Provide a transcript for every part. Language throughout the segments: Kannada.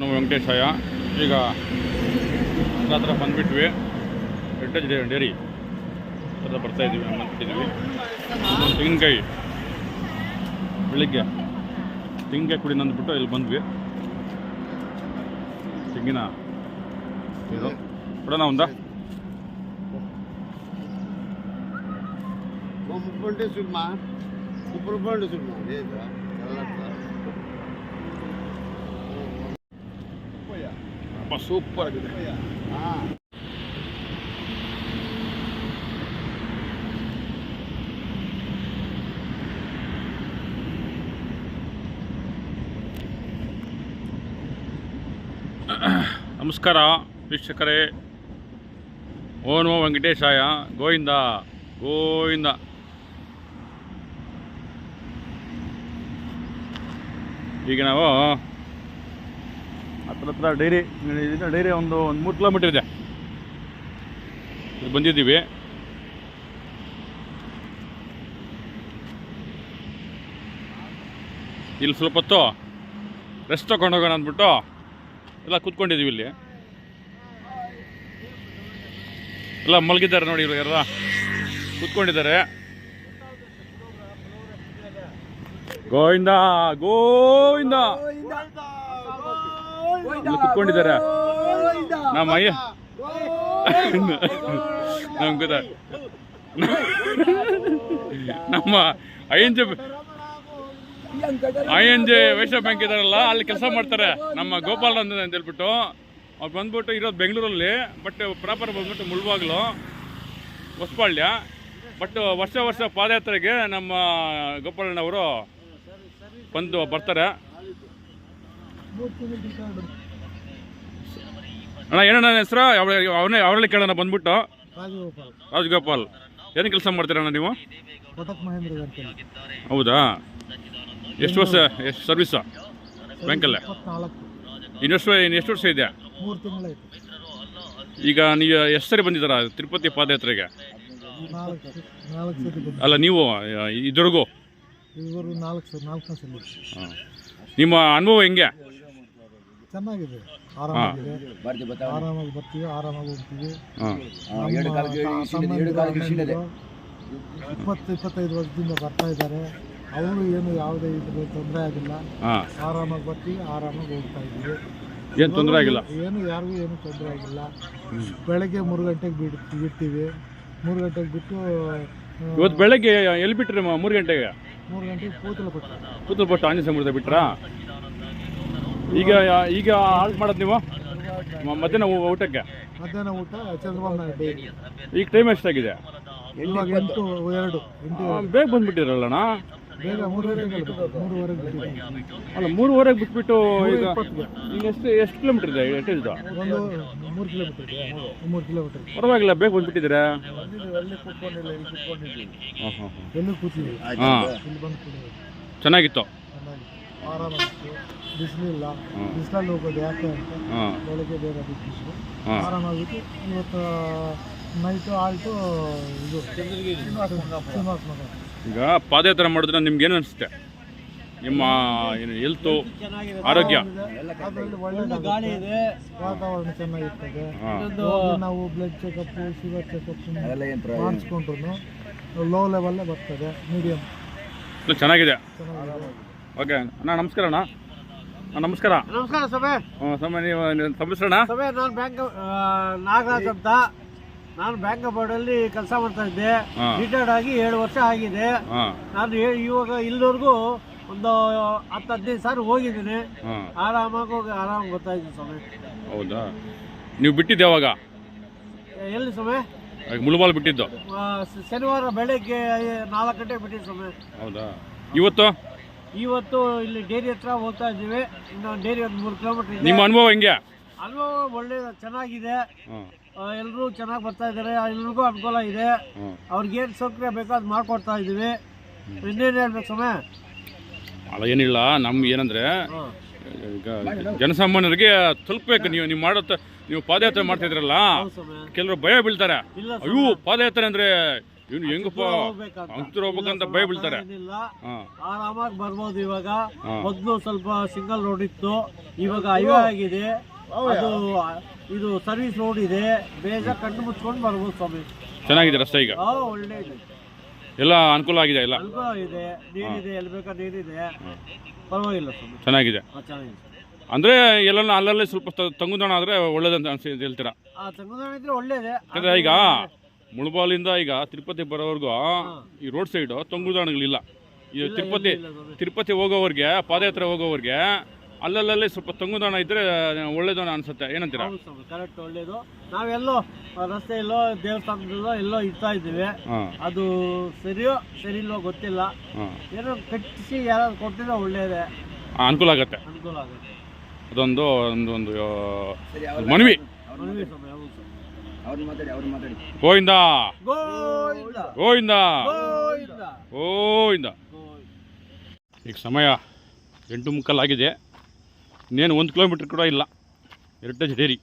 ನಾವು ವೆಂಕಟೇಶಯ್ಯ. ಈಗ ಹತ್ರ ಬಂದುಬಿಟ್ವಿ. ಡೇ ಡೇರಿ ಹತ್ರ ಬರ್ತಾ ಇದ್ದೀವಿ ನಮ್ಮ ಬಂದ್ಬಿಟ್ಟಿದ್ದೀವಿ ತೆಂಗಿನಕಾಯಿ. ಬೆಳಿಗ್ಗೆ ತೆಂಗಿನಕಾಯಿ ಕುಡಿ ನಂದ್ಬಿಟ್ಟು ಇಲ್ಲಿ ಬಂದ್ವಿ. ತೆಂಗಿನ ಇದು. ಕೊಡೋಣ ಒಂದ? ಸುಮ್ಮ. ಮುಪ್ಪಂಡೆ ಅಪ್ಪ ಸೂಪರ್ ಆಗಿದೆ. ನಮಸ್ಕಾರ ವೀಕ್ಷಕರೇ. ಓನೋ ವೆಂಕಟೇಶಾಯ ಗೋವಿಂದ ಗೋವಿಂದ. ಈಗ ನಾವು ಹತ್ರ ಹತ್ರ ಡೈರಿ ಇದನ್ನ ಡೈರಿ ಒಂದು ಒಂದು ಮೂರು ಕಿಲೋಮೀಟರ್ ಇದೆ. ಇಲ್ಲಿ ಬಂದಿದ್ದೀವಿ. ಇಲ್ಲಿ ಸ್ವಲ್ಪ ಹೊತ್ತು ರೆಸ್ಟ್ ತಗೊಂಡು ಹೋಗೋಣ ಅಂದ್ಬಿಟ್ಟು ಎಲ್ಲ ಕೂತ್ಕೊಂಡಿದ್ದೀವಿ ಇಲ್ಲಿ. ಎಲ್ಲ ಮಲಗಿದ್ದಾರೆ ನೋಡಿ ಎಲ್ಲ ಕೂತ್ಕೊಂಡಿದ್ದಾರೆ. ಗೋವಿಂದ. ಗೋವಿಂದ. ಇಲ್ಲಿ ಕೂತ್ಕೊಂಡಿದ್ದಾರೆ. ನಮ್ಮ ಅಯ್ಯ. ನಮ್ಗೆ ಗೊತ್ತ? ನಮ್ಮ ಐಎನ್ಜಿ ಜೆ ವೈಶ್ಯ ಬ್ಯಾಂಕ್ ಇದಾರಲ್ಲ ಅಲ್ಲಿ ಕೆಲಸ ಮಾಡ್ತಾರೆ. ನಮ್ಮ ಗೋಪಾಲ್ ಅಂತ ಅಂತ ಹೇಳ್ಬಿಟ್ಟು. ಅವ್ರು ಬಂದ್ಬಿಟ್ಟು ಇರೋದು ಬೆಂಗಳೂರಲ್ಲಿ ಬಟ್ ಪ್ರಾಪರ್ ಬಂದ್ಬಿಟ್ಟು ಮುಳ್ಬಾಗ್ಲು ಹೊಸಪಾಳ್ಯ. ಬಟ್ ವರ್ಷ ವರ್ಷ ಪಾದಯಾತ್ರೆಗೆ ನಮ್ಮ ಗೋಪಾಲಣ್ಣವರು ಬಂದು ಬರ್ತಾರೆ. ಅಣ್ಣ ಏನಣ್ಣ ಹೆಸರು? ಅವನೇ ಅವರಲ್ಲಿ ಕೇಳೋಣ ಬಂದ್ಬಿಟ್ಟು. ರಾಜಗೋಪಾಲ್. ಏನು ಕೆಲಸ ಮಾಡ್ತೀರಣ್ಣ ನೀವು? ಹೌದಾ? ಎಷ್ಟು ವರ್ಷ ಎಷ್ಟು ಸರ್ವಿಸ್ ಬ್ಯಾಂಕಲ್ಲೇ ಇನ್ನೆಷ್ಟು ಇನ್ನು ಎಷ್ಟು ವರ್ಷ ಇದೆ? ಈಗ ನೀವು ಎಷ್ಟು ಸರಿ ಬಂದಿದ್ದೀರಾ ತಿರುಪತಿ ಪಾದಯಾತ್ರೆಗೆ? ಅಲ್ಲ ನೀವು ಇದ್ರಿಗೂ ನಿಮ್ಮ ಅನುಭವ ಹೆಂಗೆ? ಚೆನ್ನಾಗಿದೆ. ಆರಾಮಾಗಿದೆ. ಆರಾಮಾಗಿ ಬರ್ತೀವಿ ಆರಾಮಾಗಿ ಹೋಗ್ತೀವಿ. ನಮ್ಮ ಸಂಬಂಧಿಕರು ಇಪ್ಪತ್ತು ಇಪ್ಪತ್ತೈದು ವರ್ಷದಿಂದ ಬರ್ತಾ ಇದ್ದಾರೆ. ಅವರು ಏನು ಯಾವುದೇ ಇದ್ರ ತೊಂದರೆ ಆಗಿಲ್ಲ. ಆರಾಮಾಗಿ ಬರ್ತೀವಿ ಆರಾಮಾಗಿ ಹೋಗ್ತಾ ಇದ್ದೀವಿ. ಏನು ತೊಂದರೆ ಆಗಿಲ್ಲ? ಏನು ಯಾರಿಗೂ ಏನು ತೊಂದರೆ ಆಗಿಲ್ಲ. ಬೆಳಗ್ಗೆ ಮೂರು ಗಂಟೆಗೆ ಬಿಡ್ ಬಿಡ್ತೀವಿ. ಮೂರು ಗಂಟೆಗೆ ಬಿಟ್ಟು ಇವತ್ತು ಬೆಳಗ್ಗೆ ಎಲ್ಲಿ ಬಿಟ್ರಿ ಮೂರು ಗಂಟೆಗೆ? ಮೂರು ಗಂಟೆಗೆ ಕೂತಲು ಪಟ್ಟ ಬಟ್ ಆಂಜನೇಯ ಸಮುದ್ರ ಬಿಟ್ರಾ? ಈಗ ಈಗ ಆಲ್ಟ್ ಮಾಡೋದು ನೀವು? ಮ- ಮಧ್ಯಾಹ್ನ ಊ- ಊಟಕ್ಕೆ? ಮಧ್ಯಾಹ್ನ ಊಟ ಚಂದ್ರಬಾಬು ನಾಯ್ಡು ಡೈರಿ ಈಗ ಟೈಮ್ ಎಷ್ಟಾಗಿದೆ? ಇವಾಗ ಎಂಟು ಎರಡು ಎಂಟು. ಆ, ಬೇಗ ಬಂದ್ಬಿಟ್ಟಿರಲ್ಲಣ್ಣ? ಬೇಗ ಮೂರುವರೆಗೆ ಮೂರುವರೆಗೆ ಬಿಟ್ಟಿದ್ದೀವಿ ಅಲ್ಲ ಮೂರುವರೆಗೆ ಬಿಟ್ಬಿಟ್ಟು ಈಗ ಎಷ್ಟು ಎಷ್ಟು ಕಿಲೋಮೀಟರ್ ಇದೆ ಎಷ್ಟು ಇದು? ಒಂದು ಮೂರು ಕಿಲೋಮೀಟರ್ ಇದೆ ಮೂರು ಕಿಲೋಮೀಟರ್ ಪರವಾಗಿಲ್ಲ ಬೇಗ ಬಂದ್ಬಿಟ್ಟಿದ್ದೀರಾ? ಎಲ್ಲಿ ಕೂತ್ಕೊಂಡಿಲ್ಲ ಇಲ್ಲಿ ಕೂತ್ಕೊಂಡಿದ್ದೀವಿ. ಹಾಂ ಹಾಂ ಎಲ್ಲಿ ಕೂತಿದ್ದೀವಿ. ಹಾಂ. ಇಲ್ಲಿ ಬಂದು ಕೂತಿದ್ದೀವಿ ಚೆನ್ನಾಗಿತ್ತು. ಚೆನ್ನಾಗಿ ಆರಾಮಾಗಿತ್ತು ಬಿಸಿಲಿಲ್ಲ. ಬಿಸಿಲಲ್ಲಿ ಹೋಗೋದು ಯಾಕೆ ಅಂತ ಹಾಂ ಬೆಳಗ್ಗೆ ಬೇಗ ಬಿಟ್ಟಿದ್ದು ಆರಾಮಾಗಿತ್ತು. ಇವತ್ತು ನೈಟು ಆಯಿತು ಇದು ಮಗ ಈಗ ಪಾದಯಾತ್ರೆ ಮಾಡಿದ್ರೆ ನಿಮ್ಗೆ ಏನು ಅನಿಸುತ್ತೆ? ನಿಮ್ಮ ಏನು ಹೆಲ್ತು ಆರೋಗ್ಯ? ಒಳ್ಳೆ ಗಾಳಿ ಇದೆ. ವಾತಾವರಣ ಚೆನ್ನಾಗಿರ್ತದೆ. ನಾವು ಬ್ಲಡ್ ಚೆಕಪ್ ಶುಗರ್ ಚೆಕಪ್ ಮಾಡಿಸ್ಕೊಂಡ್ರು ಲೋ ಲೆವೆಲ್ಲೇ ಬರ್ತದೆ ಮೀಡಿಯಂ ಇದು ಚೆನ್ನಾಗಿದೆ. ಚೆನ್ನಾಗಿದೆ. ಓಕೆ. ಅಣ್ಣ ನಮಸ್ಕಾರ ಅಣ್ಣ. ಅಣ್ಣ, ನಮಸ್ಕಾರ. ನಮಸ್ಕಾರ ಸಭೆ. ಹ್ಞೂ ಸಮ ನೀವು ಸಂಬಿಸ್ರಣ್ಣ ಸಭೆ ನಾನು ಬ್ಯಾಂಕ್ ನಾಗರಾಜ್ ಅಂತ. ನಾನು ಬ್ಯಾಂಕ್ ಬೋರ್ಡಲ್ಲಿ ಕೆಲಸ ಮಾಡ್ತಾ ಇದ್ದೆ. ಹಾಂ ರಿಟೈರ್ಡ್ ಆಗಿ ಏಳು ವರ್ಷ ಆಗಿದೆ. ಹಾಂ ನಾನು ಏ- ಇವಾಗ ಇಲ್ಲಿವರೆಗೂ ಒಂದು ಹತ್ತು ಹದಿನೈದು ಸಾವಿರ ಹೋಗಿದ್ದೀನಿ. ಹಾಂ ಆರಾಮಾಗಿ ಹೋಗಿ ಆರಾಮ ಬರ್ತಾ ಇದ್ದೀನಿ ಹೌದಾ? ನೀವು ಬಿಟ್ಟಿದ್ದು ಯಾವಾಗ? ಎಲ್ಲಿ ಸಮಯ ಈಗ ಮುಳುಬಾಲ್ ಬಿಟ್ಟಿದ್ದು. ಶನಿವಾರ ಬೆಳಗ್ಗೆ ನಾಲ್ಕು ಗಂಟೆಗೆ ಬಿಟ್ಟಿದ್ದು ಸಮಯ ಹೌದಾ? ಇವತ್ತು? ಇವತ್ತು ಇಲ್ಲಿ ಡೈರಿ ಹತ್ರ ಹೋಗ್ತಾ ಇದ್ದೀವಿ. ಇನ್ನು ಡೈರಿ ಒಂದು ಮೂರು ಕಿಲೋಮೀಟರ್ ಇದೆ. ನಿಮ್ಮ ಅನುಭವ ಹೆಂಗೆ? ಅನುಭವ ಒಳ್ಳೆ ಚೆನ್ನಾಗಿದೆ. ಎಲ್ಲರೂ ಚೆನ್ನಾಗಿ ಬರ್ತಾ ಇದ್ದಾರೆ. ಎಲ್ರಿಗೂ ಅನುಕೂಲ ಇದೆ. ಅವ್ರಿಗೆ ಅವ್ರಿಗೇನು ಸೌಕರ್ಯ ಬೇಕೋ ಅದು ಮಾಡ್ಕೊಡ್ತಾ ಇದ್ದೀವಿ. ಇನ್ನೇನು ಹೇಳ್ಬೇಕು ಸಮಯ ಅಲ್ಲ ಏನಿಲ್ಲ. ನಮ್ಗೆ ಏನಂದರೆ ಈಗ ಜನಸಾಮಾನ್ಯರಿಗೆ ತಲುಪಬೇಕು. ನೀವು ನೀವು ಮಾಡೋ ನೀವು ಪಾದಯಾತ್ರೆ ಮಾಡ್ತಾ ಇದ್ರಲ್ಲ ಕೆಲವರು ಭಯ ಬೀಳ್ತಾರೆ. ಅಯ್ಯೋ ಪಾದಯಾತ್ರೆ ಅಂದರೆ ಇವ್ನು ಹೆಂಗಪ್ಪ. ಹಂತರು ಹೋಗ್ಬೇಕಂತ ಇಲ್ಲ ಭಯ ಬೀಳ್ತಾರೆ ಏನಿಲ್ಲ. ಆರಾಮಾಗಿ ಬರ್ಬೋದು ಇವಾಗ. ಮೊದಲು ಸ್ವಲ್ಪ ಸಿಂಗಲ್ ರೋಡ್ ಇತ್ತು. ಇವಾಗ ಹೈವೇ ಆಗಿದೆ. ಅದು ಇದು ಸರ್ವಿಸ್ ರೋಡ್ ಇದೆ. ಬೇಗ ಕಣ್ಣು ಮುಚ್ಕೊಂಡು ಬರ್ಬೋದು ಸ್ವಾಮಿ. ಚೆನ್ನಾಗಿದೆ ರಸ್ತೆ ಈಗ? ಹಾ ಒಳ್ಳೆ ಇದೆ. ಎಲ್ಲ ಅನುಕೂಲ ಆಗಿದೆ ಎಲ್ಲ? ಅನುಕೂಲ ಇದೆ. ನೀರಿದೆ ಎಲ್ಲಿ ಬೇಕಾ ನೀರಿದೆ. ಪರವಾಗಿಲ್ಲ ಸ್ವಾಮಿ. ಚೆನ್ನಾಗಿದೆ. ಅಂದ್ರೆ ಚೆನ್ನಾಗಿದೆ. ಅಂದರೆ ಎಲ್ಲ ಅಲ್ಲಲ್ಲಿ ಸ್ವಲ್ಪ ತಂಗುದಾಣ ಆದ್ರೆ ಒಳ್ಳೇದಂತ ಅನ್ಸಿ ಹೇಳ್ತೀರಾ? ಆ ತಂಗುದಾಣ ಇದ್ರೆ ಒಳ್ಳೇದೆ. ಯಾಕಂದ್ರೆ ಈಗ ಮುಳಬಾಲಿಂದ ಈಗ ತಿರುಪತಿ ಬರೋವರೆಗೂ ಈ ರೋಡ್ ಸೈಡು ತಂಗುದಾಣಗಳಿಲ್ಲ. ಈ ತಿರುಪತಿ. ತಿರುಪತಿ ಹೋಗೋವ್ರಿಗೆ ಪಾದಯಾತ್ರೆ ಹೋಗೋವ್ರಿಗೆ ಅಲ್ಲಲ್ಲಲ್ಲಿ ಸ್ವಲ್ಪ ತಂಗುದಾಣ ಇದ್ರೆ ಒಳ್ಳೇದು ಅನ್ಸುತ್ತೆ. ಏನಂತೀರಾ? ಕರೆಕ್ಟ್ ಒಳ್ಳೇದು. ನಾವೆಲ್ಲೋ ರಸ್ತೆ ರಸ್ತೆಯಲ್ಲೋ ದೇವಸ್ಥಾನದಲ್ಲೋ ಎಲ್ಲೋ ಇರ್ತಾ ಇದ್ದೀವಿ. ಅದು ಸರಿಯೋ ಸರಿ ಇಲ್ಲೋ ಗೊತ್ತಿಲ್ಲ ಏನೋ ಕಟ್ಟಿಸಿ ಯಾರಾದ್ರು ಕೊಟ್ಟಿದ್ರೆ ಒಳ್ಳೇದೇ. ಅನುಕೂಲ ಆಗುತ್ತೆ. ಅನುಕೂಲ ಆಗುತ್ತೆ. ಅದೊಂದು ಒಂದು ಒಂದು ಮನವಿ. ಮನವಿ. ಗೋವಿಂದ. ಗೋವಿಂದ. ಗೋವಿಂದ. ಈಗ ಸಮಯ ಎಂಟು ಮುಕ್ಕಾಲಾಗಿದೆ ಇನ್ನೇನು ಒಂದು ಕಿಲೋಮೀಟ್ರ್ ಕೂಡ ಇಲ್ಲ. ಎರಟೇಜ್ ಡೇರಿ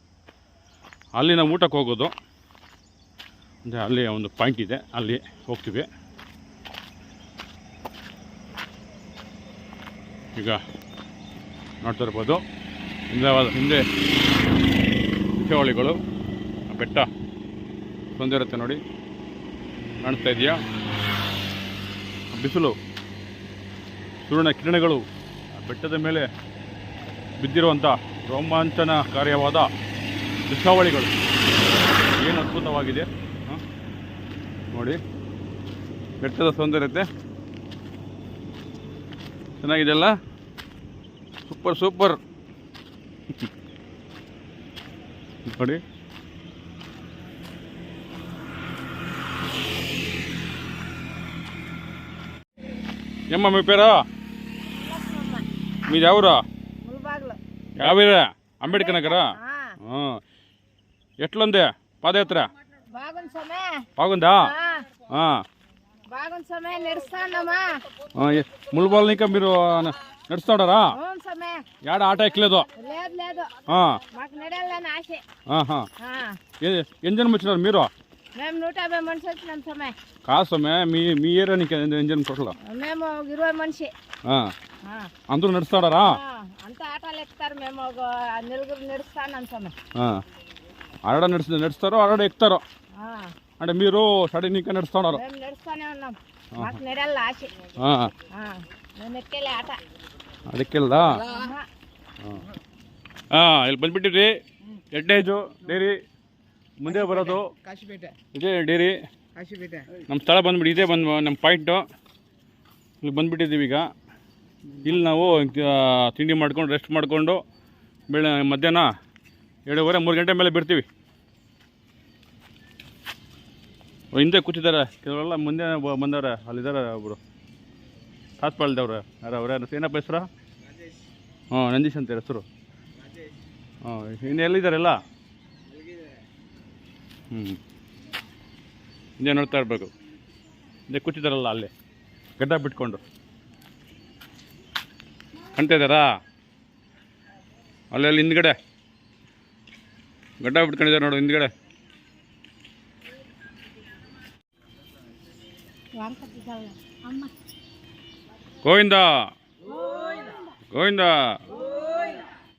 ಅಲ್ಲಿ ನಾವು ಊಟಕ್ಕೆ ಹೋಗೋದು. ಅಂದರೆ ಅಲ್ಲಿ ಒಂದು ಪಾಯಿಂಟ್ ಇದೆ. ಅಲ್ಲಿ ಹೋಗ್ತೀವಿ. ಈಗ ನೋಡ್ತಾ ಇರ್ಬೋದು. ಹಿಂದೆ ಹಿಂದೆ ಆ ಬೆಟ್ಟ ಬಂದಿರುತ್ತೆ ನೋಡಿ. ಕಾಣಿಸ್ತಾ ಇದೆಯಾ? ಬಿಸಿಲು ಸೂರ್ಯನ ಕಿರಣಗಳು ಬೆಟ್ಟದ ಮೇಲೆ ಬಿದ್ದಿರುವಂಥ ರೋಮಾಂಚನಕಾರ್ಯವಾದ ದೃಶ್ಯಾವಳಿಗಳು. ಏನು ಅದ್ಭುತವಾಗಿದೆ? ನೋಡಿ. ಬೆಟ್ಟದ ಸೌಂದರ್ಯತೆ. ಚೆನ್ನಾಗಿದೆಯಲ್ಲ? Super super. ನೋಡಿ. ఏమ్మా మీ పేరా? మీరు ఎవరా యాభైరా అంబేద్కర్ నగరా? ఎట్లుంది? పాదయాత్ర? బాగుందా ముల్బాల్ ఇంకా మీరు నడుస్తాడారా ఏడ ఆట ఎక్కలేదు? ఎన్ని జనం వచ్చినారు మీరు? మేము నూట యాభై మనిషి వచ్చినాం సమ్మె కాదు మీ మీ ఏరియా ఇంజన్ కొట్టలో మేము ఇరవై మనిషి. అందరూ నడుస్తాడారా? అంతా ఆటలు ఎక్కుతారు మేము ఒక నలుగురు నడుస్తాను సమ్మె ఆడ నడుస్తు నడుస్తారో ఆడ ఎక్కుతారో? అంటే మీరు సడన్ ఇంకా నడుస్తున్నారు మేము నడుస్తూనే ఉన్నాం. మాకు నెడల్ ఆశ. మేము ఎక్కేలే ఆట. అది ఎక్కేదా వెళ్ళి పనిపెట్టి ఎట్టేజు డైరీ. ಮುಂದೆ ಬರೋದು ಇದೇ ಡೇರಿ. ನಮ್ಮ ಸ್ಥಳ ಬಂದ್ಬಿಟ್ಟು ಇದೇ ಬಂದು ನಮ್ಮ ಪಾಯಿಂಟು. ಇಲ್ಲಿ ಬಂದ್ಬಿಟ್ಟಿದ್ದೀವಿ ಈಗ. ಇಲ್ಲಿ ನಾವು ತಿಂಡಿ ಮಾಡ್ಕೊಂಡು ರೆಸ್ಟ್ ಮಾಡಿಕೊಂಡು ಬೆಳೆ ಮಧ್ಯಾಹ್ನ ಎರಡೂವರೆ ಮೂರು ಗಂಟೆ ಮೇಲೆ ಬಿಡ್ತೀವಿ. ಹಿಂದೆ ಕೂತಿದ್ದಾರೆ. ಕೆಲವರೆಲ್ಲ ಮುಂದೆ ಬಂದವ್ರೆ ಅಲ್ಲಿದ್ದಾರೆ ಒಬ್ಬರು ಕಾಸ್ಪಾಳ್ದವ್ರು ಯಾರು ಅವರೇ? ಏನಪ್ಪ ಹೆಸರು? ಹಾಂ ನಂದೀಶ್ ಅಂತ ಹೆಸರು. ಹಾಂ ಇನ್ನು ಎಲ್ಲಿದ್ದಾರೆಲ್ಲ ಹ್ಞೂ ಹಿಂದೆ ನೋಡ್ತಾ ಇರಬೇಕು. ಹಿಂದೆ ಕೂತಿದ್ದಾರಲ್ಲ ಅಲ್ಲೇ. ಗಡ್ಡ ಬಿಟ್ಕೊಂಡು. ಕಾಣ್ತಾ ಇದ್ದಾರಾ? ಅಲ್ಲೇ ಅಲ್ಲಿ ಹಿಂದ್ಗಡೆ. ಗಡ್ಡ ಬಿಟ್ಕೊಂಡಿದ್ದಾರೆ ನೋಡು ಹಿಂದ್ಗಡೆ. ಗೋವಿಂದ. ಗೋವಿಂದ.